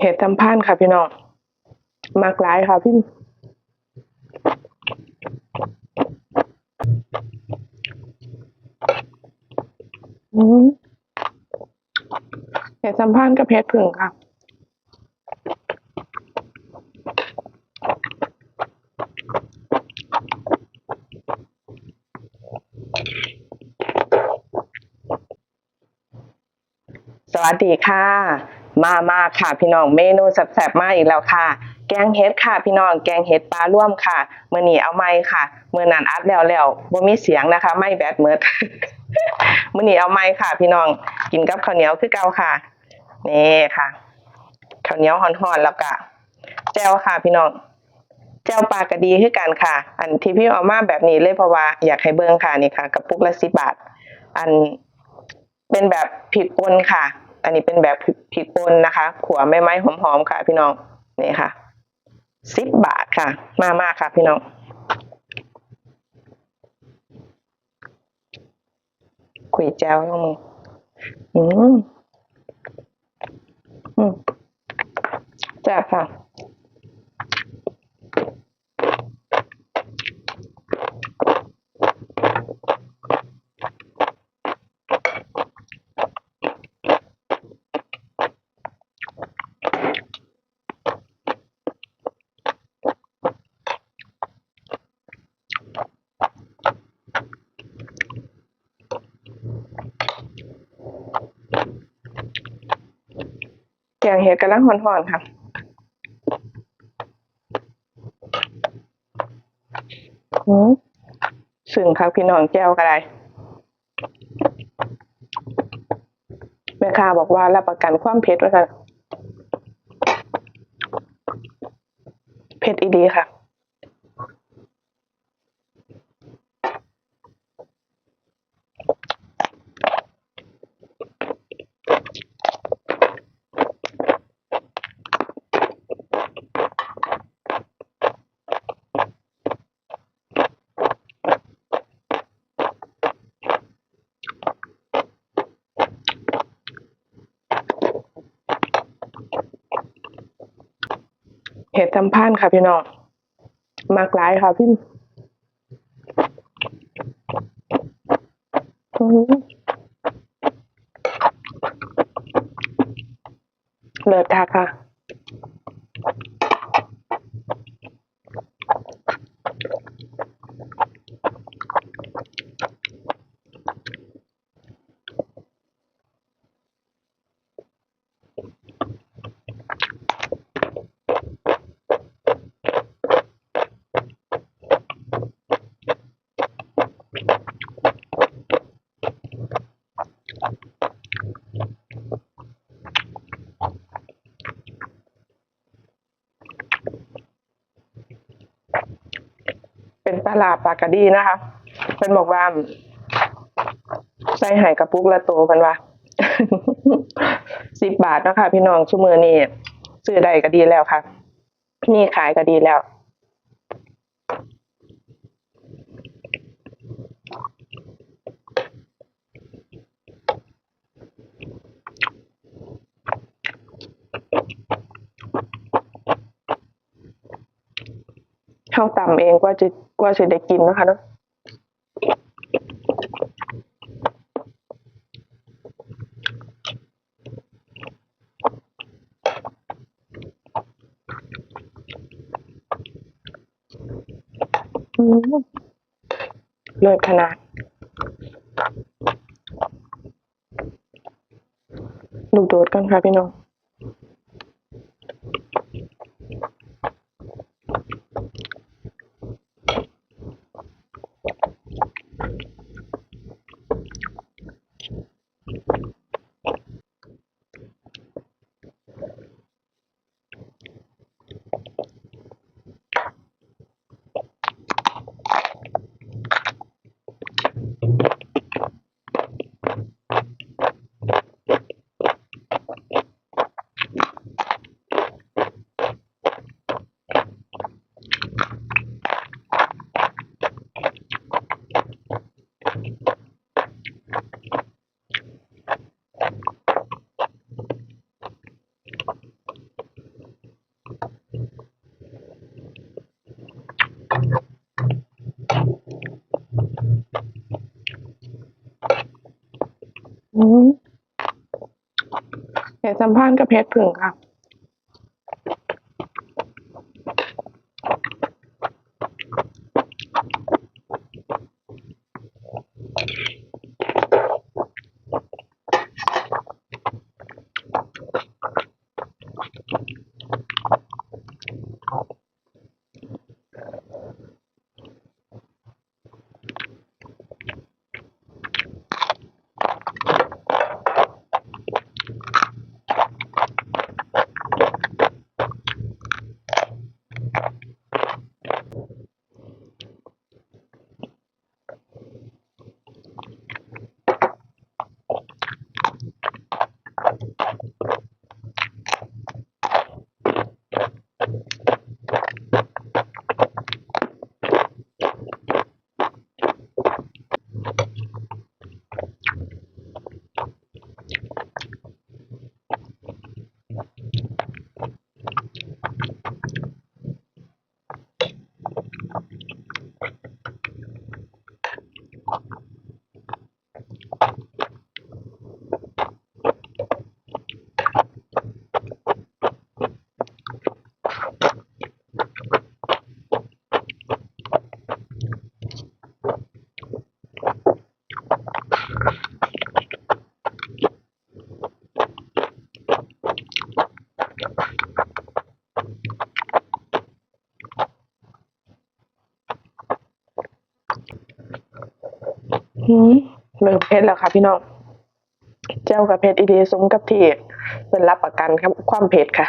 เห็ดทำพานค่ะพี่น้องมากหลายค่ะพี่ อืม เห็ดทำพานกับเห็ดผึ่งค่ะสวัสดีค่ะ มามาค่ะพี่น้องเมนูแซ่บๆมาอีกแล้วค่ะ แกงเห็ดค่ะ พี่น้องแกงเห็ดปลาร่วมค่ะมื้อนี้เอาไม้ค่ะมือนันอัดแล้วแล้วบ่มีเสียงนะคะ ไม่แบตเมิดมื้อนี้เอาไม้ค่ะ พี่น้องกินกับข้าวเหนียวคือเก่าค่ะ นี่ค่ะข้าวเหนียวห่อนๆแล้วก็แจ่วค่ะ พี่น้องแจ่วปลากระดีคือกันค่ะ อันที่พี่เอามาแบบนี้เลยเพราะว่าอยากให้เบิ่งค่ะนี่ค่ะกระปุกละ10บาท อันเป็นแบบผิดปนค่ะ อันนี้เป็นแบบผิดปนนะคะ ขัวไม่ไม้หอมๆค่ะ พี่น้องนี่ค่ะสิบบาทค่ะ มามากค่ะ พี่น้องคุยแจ้วลงมืออืม อืมแซ่บค่ะ งเห็ดกำลังหอนๆค่ะอืมสึ่งครับพี่น้องแก้วก็ได้แม่ค้าบอกว่ารับประกันความเผ็ดว่าค่ะเผ็ดอีดีค่ะ เห็ดทำพานค่ะพี่น้องมากหลายค่ะพี่เลิศค่ะค่ะ เปลาลาปลากระดีนะคะเป็นบอกว่า ใส่ไห่กระปุกละโตกันว่าสิบบาทนะคะพี่น้องชั่วมือนี่ซื้อได้ก็ดีแล้วค่ะ นี่ขายก็ดีแล้ว ข้าต่ำเองกว่าจะกว่าจะได้กินนะคะเนาะเลิศขนาด ลูกโดดกันค่ะพี่น้อง อืมเหตุสัมพันธ์กับเพชรผึ่งค่ะ เริ่มเพชรแล้วค่ะพี่น้องเจ้ากับเพชรอีเดีสมกับที่เป็นรับประกันครับความเผ็ดค่ะ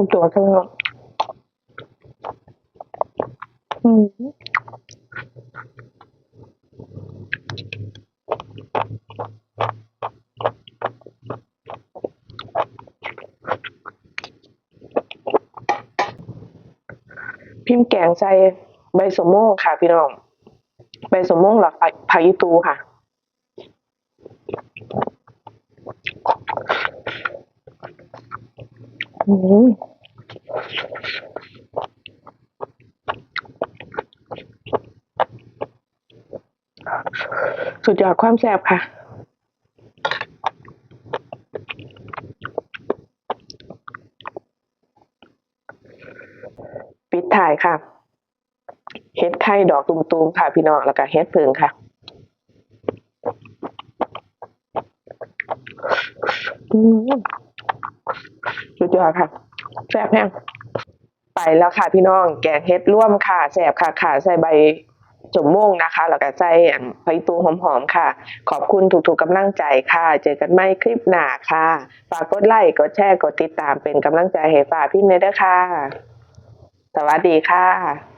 ทุกตัวข้างนอกอืมพิมพ์แกงใส่ใบสมโมงค่ะพี่น้อง ใบสมโมงหลักผักอีตูค่ะ อืมสุดยอดความแซ่บค่ะปิดถ่ายค่ะ เฮ็ดไข่ดอกตุมๆค่ะพี่น้อง แล้วก็เฮ็ดเพิงค่ะอืม สุดยอดค่ะ แซ่บแห้งไปแล้วค่ะพี่น้อง แกงเฮ็ดร่วมค่ะแซ่บค่ะค่ะใส่ใบจมม่งนะคะ แล้วก็ใส่อันไผ่ตูหอมๆค่ะ ขอบคุณทุกๆกำลังใจค่ะ เจอกันใหม่คลิปหน้าค่ะ ฝากกดไลค์ กดแชร์ กดติดตามเป็นกำลังใจให้ฝ่าพี่เมย์ด้วยค่ะ สวัสดีค่ะ